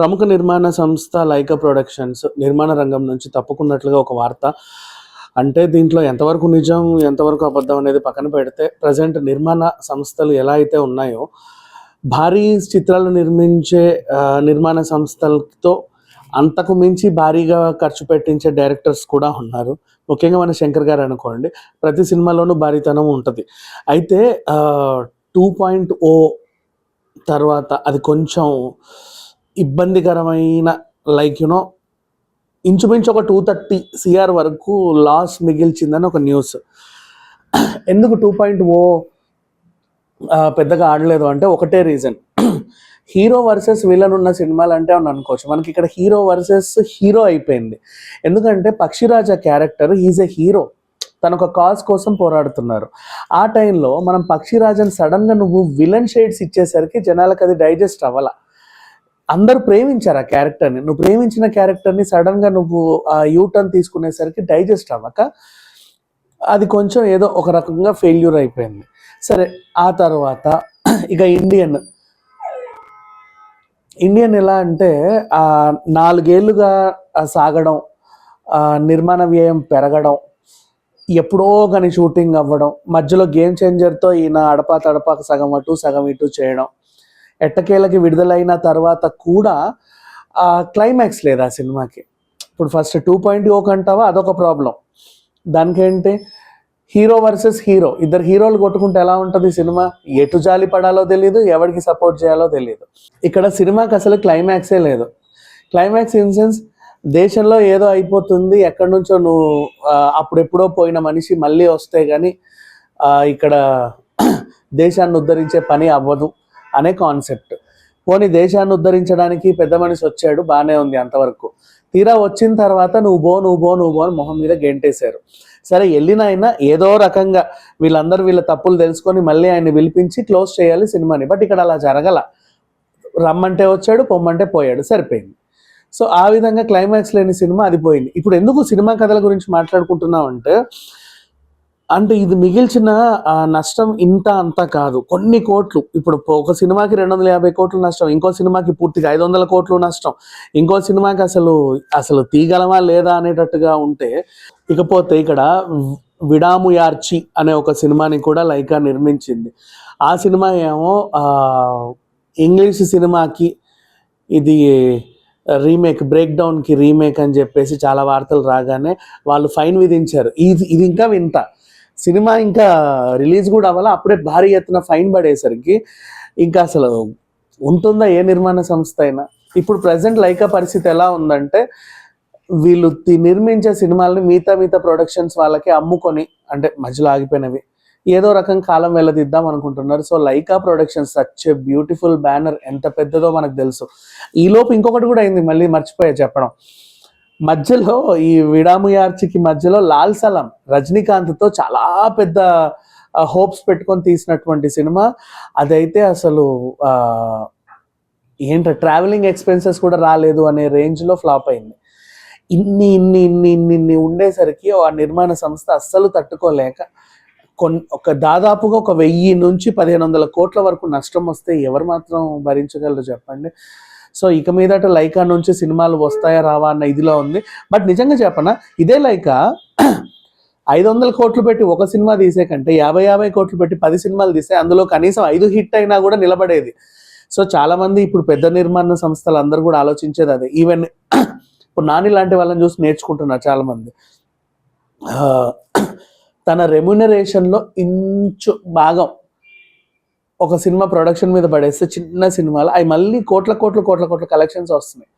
ప్రముఖ నిర్మాణ సంస్థ లైకా ప్రొడక్షన్స్ నిర్మాణ రంగం నుంచి తప్పుకున్నట్లుగా ఒక వార్త. అంటే దీంట్లో ఎంతవరకు నిజం ఎంతవరకు అబద్ధం అనేది పక్కన పెడితే ప్రజెంట్ నిర్మాణ సంస్థలు ఎలా అయితే ఉన్నాయో భారీ చిత్రాలు నిర్మించే నిర్మాణ సంస్థలతో అంతకు మించి భారీగా ఖర్చు పెట్టించే డైరెక్టర్స్ కూడా ఉన్నారు. ముఖ్యంగా మన శంకర్ గారు అనుకోండి ప్రతి సినిమాలోనూ భారీతనం ఉంటుంది. అయితే టూ పాయింట్ ఓ తర్వాత అది కొంచెం ఇబ్బందికరమైన లైక్ యునో ఇంచుమించు ఒక టూ థర్టీ సిఆర్ వరకు లాస్ మిగిల్చిందని ఒక న్యూస్ ఎందుకు టూ పాయింట్ ఓ పెద్దగా ఆడలేదు అంటే ఒకటే రీజన్ హీరో వర్సెస్ విలన్ ఉన్న సినిమాలు అంటే అని అనుకోవచ్చు. మనకి ఇక్కడ హీరో వర్సెస్ హీరో అయిపోయింది. ఎందుకంటే Pakshiraja character is a hero తన ఒక కాజ్ కోసం పోరాడుతున్నారు. ఆ టైంలో మనం పక్షిరాజన్ సడన్గా నువ్వు విలన్ షేడ్స్ ఇచ్చేసరికి జనాలకు అది డైజెస్ట్ అవ్వాల. అందరూ ప్రేమించారు ఆ క్యారెక్టర్ని నువ్వు ప్రేమించిన క్యారెక్టర్ని సడన్గా నువ్వు ఆ యూటర్న్ తీసుకునేసరికి డైజెస్ట్ అవ్వక అది కొంచెం ఏదో ఒక రకంగా ఫెయిల్యూర్ అయిపోయింది. సరే ఆ తర్వాత ఇక ఇండియన్ ఇండియన్ ఎలా అంటే ఆ నాలుగేళ్ళుగా సాగడం నిర్మాణ వ్యయం పెరగడం ఎప్పుడో కానీ షూటింగ్ అవ్వడం మధ్యలో గేమ్ చేంజర్తో ఈయన అడపా తడపాక సగం అటు సగం ఇటు చేయడం ఎట్టకేలకి విడుదలైన తర్వాత కూడా ఆ క్లైమాక్స్ లేదు ఆ సినిమాకి. ఇప్పుడు ఫస్ట్ టూ పాయింట్ ఓ కంటావా అదొక ప్రాబ్లం దానికేంటి? Hero versus hero. ఇద్దరు హీరోలు కొట్టుకుంటే ఎలా ఉంటుంది సినిమా? ఎటు జాలి పడాలో తెలియదు ఎవరికి సపోర్ట్ చేయాలో తెలియదు ఇక్కడ సినిమాకి అసలు క్లైమాక్సే లేదు. క్లైమాక్స్ ఇన్ సెన్స్ దేశంలో ఏదో అయిపోతుంది ఎక్కడి నుంచో నువ్వు అప్పుడెప్పుడో పోయిన మనిషి మళ్ళీ వస్తే కానీ ఇక్కడ దేశాన్ని ఉద్ధరించే పని అవ్వదు. అనే కాన్సెప్ట్. పోనీ దేశాన్ని ఉద్ధరించడానికి పెద్ద మనిషి వచ్చాడు బాగానే ఉంది అంతవరకు. తీరా వచ్చిన తర్వాత నువ్వు బో నువ్వు బో నువ్వు బో అని మొహం మీద గెంటేశారు. సరే వెళ్ళినైనా ఏదో రకంగా వీళ్ళందరూ వీళ్ళ తప్పులు తెలుసుకొని మళ్ళీ ఆయన్ని పిలిపించి క్లోజ్ చేయాలి సినిమాని. బట్ ఇక్కడ అలా జరగల. రమ్మంటే వచ్చాడు పొమ్మంటే పోయాడు. సరిపోయింది. సో ఆ విధంగా క్లైమాక్స్ లేని సినిమా అది పోయింది. ఇప్పుడు ఎందుకు సినిమా కథల గురించి మాట్లాడుకుంటున్నామంటే అంటే ఇది మిగిల్చిన నష్టం ఇంత అంత కాదు. కొన్ని కోట్లు. ఇప్పుడు ఒక సినిమాకి రెండు వందల యాభై కోట్లు నష్టం ఇంకో సినిమాకి పూర్తిగా ఐదు వందల కోట్లు నష్టం ఇంకో సినిమాకి అసలు అసలు తీగలమా లేదా అనేటట్టుగా ఉంటే ఇకపోతే ఇక్కడ విడాముయార్చి అనే ఒక సినిమాని కూడా లైకా నిర్మించింది. ఆ సినిమా ఏమో ఇంగ్లీష్ సినిమాకి ఇది రీమేక్ బ్రేక్ డౌన్కి రీమేక్ అని చెప్పేసి చాలా వార్తలు రాగానే వాళ్ళు ఫైన్ విధించారు. ఇది ఇది ఇంకా వింత. సినిమా ఇంకా రిలీజ్ కూడా అవ్వాలి? అప్పుడే భారీ ఎత్తున ఫైన్ పడేసరికి ఇంకా అసలు ఉంటుందా ఏ నిర్మాణ సంస్థ అయినా? ఇప్పుడు ప్రజెంట్ లైకా పరిస్థితి ఎలా ఉందంటే వీళ్ళు నిర్మించే సినిమాలని మిగతా మిగతా ప్రొడక్షన్స్ వాళ్ళకి అమ్ముకొని అంటే మధ్యలో ఆగిపోయినవి. ఏదో రకం కాలం వెళ్ళదిద్దాం అనుకుంటున్నారు. So Lyca Productions such beautiful banner. ఎంత పెద్దదో మనకు తెలుసు. ఈ లోపు ఇంకొకటి కూడా అయింది. మళ్ళీ మర్చిపోయా చెప్పడం. మధ్యలో ఈ విడాముయార్చికి మధ్యలో లాల్ సలం రజనీకాంత్తో చాలా పెద్ద హోప్స్ పెట్టుకొని తీసినటువంటి సినిమా. అదైతే అసలు ఏంట ట్రావెలింగ్ ఎక్స్పెన్సెస్ కూడా రాలేదు అనే రేంజ్లో ఫ్లాప్ అయింది. ఇన్ని ఇన్ని ఇన్ని ఇన్ని ఇన్ని ఉండేసరికి ఆ నిర్మాణ సంస్థ అస్సలు తట్టుకోలేక కొన్ ఒక దాదాపుగా ఒక వెయ్యి నుంచి పదిహేను వందల కోట్ల వరకు నష్టం వస్తే ఎవరు మాత్రం భరించగలరు చెప్పండి. సో ఇక మీదట లైకా నుంచి సినిమాలు వస్తాయా రావా అన్న ఇదిలో ఉంది. బట్ నిజంగా చెప్పనా ఇదే లైకా ఐదు వందల కోట్లు పెట్టి ఒక సినిమా తీసే కంటే యాభై యాభై కోట్లు పెట్టి పది సినిమాలు తీస్తే అందులో కనీసం ఐదు హిట్ అయినా కూడా నిలబడేది. సో చాలామంది ఇప్పుడు పెద్ద నిర్మాణ సంస్థలు అందరూ కూడా ఆలోచించేది అదే. ఈవెన్ ఇప్పుడు నాని లాంటి వాళ్ళని చూసి నేర్చుకుంటున్నారు చాలామంది తన రెమ్యునరేషన్లో ఇంచు భాగం ఒక సినిమా ప్రొడక్షన్ మీద పడేస్తే చిన్న సినిమాలు అవి మళ్ళీ కోట్ల కోట్ల కోట్ల కోట్ల కలెక్షన్స్ వస్తున్నాయి.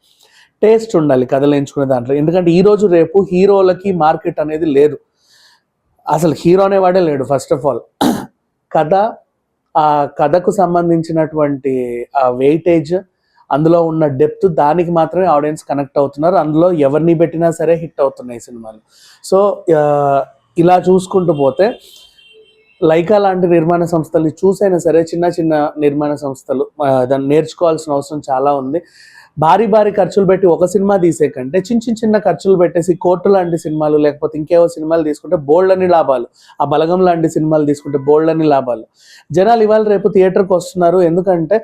టేస్ట్ ఉండాలి కథలు ఎంచుకునే దాంట్లో. ఎందుకంటే ఈరోజు రేపు హీరోలకి మార్కెట్ అనేది లేదు. అసలు హీరో అనేవాడే లేడు ఫస్ట్ ఆఫ్ ఆల్ కథ ఆ కథకు సంబంధించినటువంటి ఆ వెయిటేజ్ అందులో ఉన్న డెప్త్ దానికి మాత్రమే ఆడియన్స్ కనెక్ట్ అవుతున్నారు. అందులో ఎవరిని పెట్టినా సరే హిట్ అవుతున్నాయి సినిమాలు. సో ఇలా చూసుకుంటూ పోతే లైకా లాంటి నిర్మాణ సంస్థలు చూసైనా సరే చిన్న చిన్న నిర్మాణ సంస్థలు దాన్ని నేర్చుకోవాల్సిన అవసరం చాలా ఉంది. భారీ భారీ ఖర్చులు పెట్టి ఒక సినిమా తీసే కంటే చిన్న చిన్న చిన్న ఖర్చులు పెట్టేసి కోర్టు లాంటి సినిమాలు లేకపోతే ఇంకేవో సినిమాలు తీసుకుంటే బోల్డ్ అని లాభాలు. ఆ బలగం లాంటి సినిమాలు తీసుకుంటే బోల్డ్ అని లాభాలు. జనాలు ఇవాళ రేపు థియేటర్కి వస్తున్నారు. ఎందుకంటే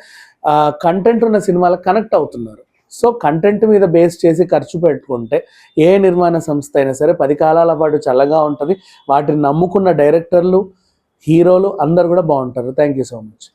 కంటెంట్ ఉన్న సినిమాలకు కనెక్ట్ అవుతున్నారు. సో కంటెంట్ మీద బేస్ చేసి ఖర్చు పెట్టుకుంటే ఏ నిర్మాణ సంస్థ అయినా సరే పది కాలాల పాటు చల్లగా ఉంటుంది. వాటిని నమ్ముకున్న డైరెక్టర్లు హీరోలు అందరు కూడా బాగుంటారు. Thank you so much